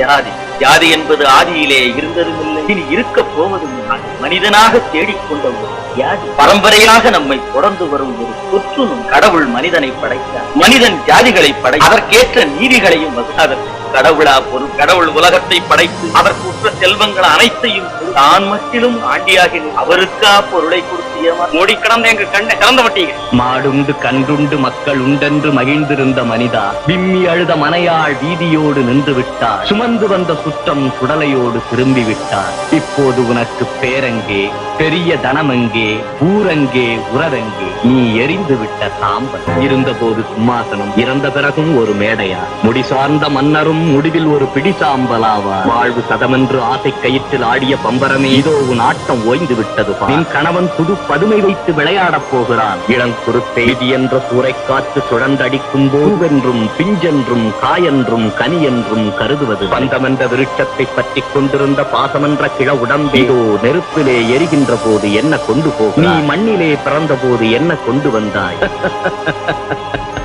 ஜாதி. ஜாதி என்பது ஆதியிலே இருந்ததும் இல்லை இனி இருக்க போவதும் மனிதனாக தேடிக்கொண்ட ஒரு ஜாதி. பரம்பரையாக நம்மை தொடர்ந்து வரும் ஒரு தொற்று கடவுள் மனிதனை படைத்தார். மனிதன் ஜாதிகளை படை அதற்கேற்ற நீதிகளையும் அதற்கு கடவுளா பொருள் கடவுள் உலகத்தை படைத்து அதற்கு உற்ற செல்வங்கள் அனைத்தையும் தான் மட்டிலும் ஆண்டியாகி அவருக்கா பொருளை கொடுத்து மோடி கடந்த எங்க கண்ணை கலந்த மாட்டீங்க. மாடுண்டு கன்றுண்டு மக்கள் உண்டென்று மகிழ்ந்திருந்த மனிதா விம்மி அழுத மனையாள் வீதியோடு நின்று விட்டார். சுமந்து வந்த சுற்றம் சுடலையோடு திரும்பி விட்டார். இப்போது உனக்கு பேரங்கே பெரிய தனமெங்கே ஊரங்கே உறவெங்கே நீ எரிந்து விட்ட சாம்பல் இருந்தபோது சிம்மாசனம் இறந்த பிறகும் ஒரு மேடையா முடி சார்ந்த மன்னரும் முடிவில் ஒரு பிடி சாம்பலாவா? வாழ்வு சதமென்று ஆசை கயிற்றில் ஆடிய பம்பரமே இதோ உன் ஆட்டம் ஓய்ந்து விட்டது என் நின் கணவன் புது பதுமை வைத்து விளையாடப் போகிறான். இளங்குருத்தை விதி என்ற சூறைக்காற்று சுழந்தடிக்கும் போவென்றும் பிஞ்சென்றும் காயென்றும் கனி என்றும் கருதுவது. பந்தமென்ற விருட்சத்தை பற்றி கொண்டிருந்த பாசமென்ற கிழ உடம்பேதோ நெருப்பிலே எரிகின்ற போது என்ன கொண்டு போ நீ மண்ணிலே பிறந்த போது என்ன கொண்டு வந்தாய்?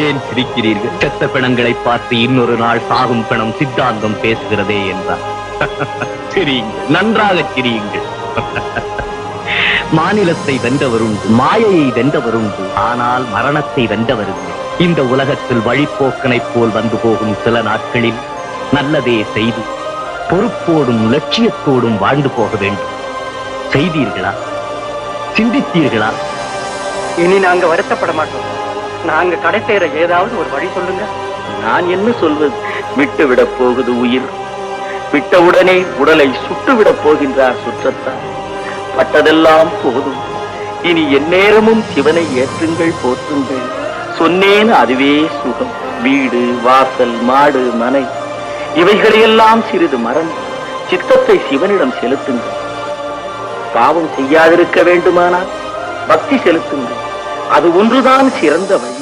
ஏன் சிரிக்கிறீர்கள்? செத்த பிணங்களை பார்த்து இன்னொரு நாள் சாகும் பிணம் சித்தாந்தம் பேசுகிறதே என்றார். சிரியுங்கள் நன்றாக சிரியுங்கள். மாநிலத்தை வென்றவருண்டு மாயையை வென்றவருண்டு ஆனால் மரணத்தை வென்றவருண்டு இந்த உலகத்தில் வழிப்போக்கனைப் போல் வந்து போகும் சில நாட்களில் நல்லதே செய்து பொறுப்போடும் லட்சியத்தோடும் வாழ்ந்து போக வேண்டும். செய்தீர்களா? சிந்தித்தீர்களா? இனி நாங்க வருத்தப்பட மாட்டோம். நாங்க கடை சேர ஏதாவது ஒரு வழி சொல்லுங்க. நான் என்ன சொல்வது? விட்டு விடப் போகுது உயிர். விட்டவுடனே உடலை சுட்டு விடப் போகின்றார் சுற்றத்தார். பட்டதெல்லாம் போதும். இனி எந்நேரமும் சிவனை ஏற்றுங்கள் போற்றுங்கள். சொன்னேன் அதுவே சுகம். வீடு வாசல் மாடு மனை. இவைகளையெல்லாம் சிறிது மறந்து சித்தத்தை சிவனிடம் செலுத்துங்கள். பாவம் செய்யாதிருக்க வேண்டுமானால் பக்தி செலுத்துங்கள். அது ஒன்றுதான் சிறந்த வழி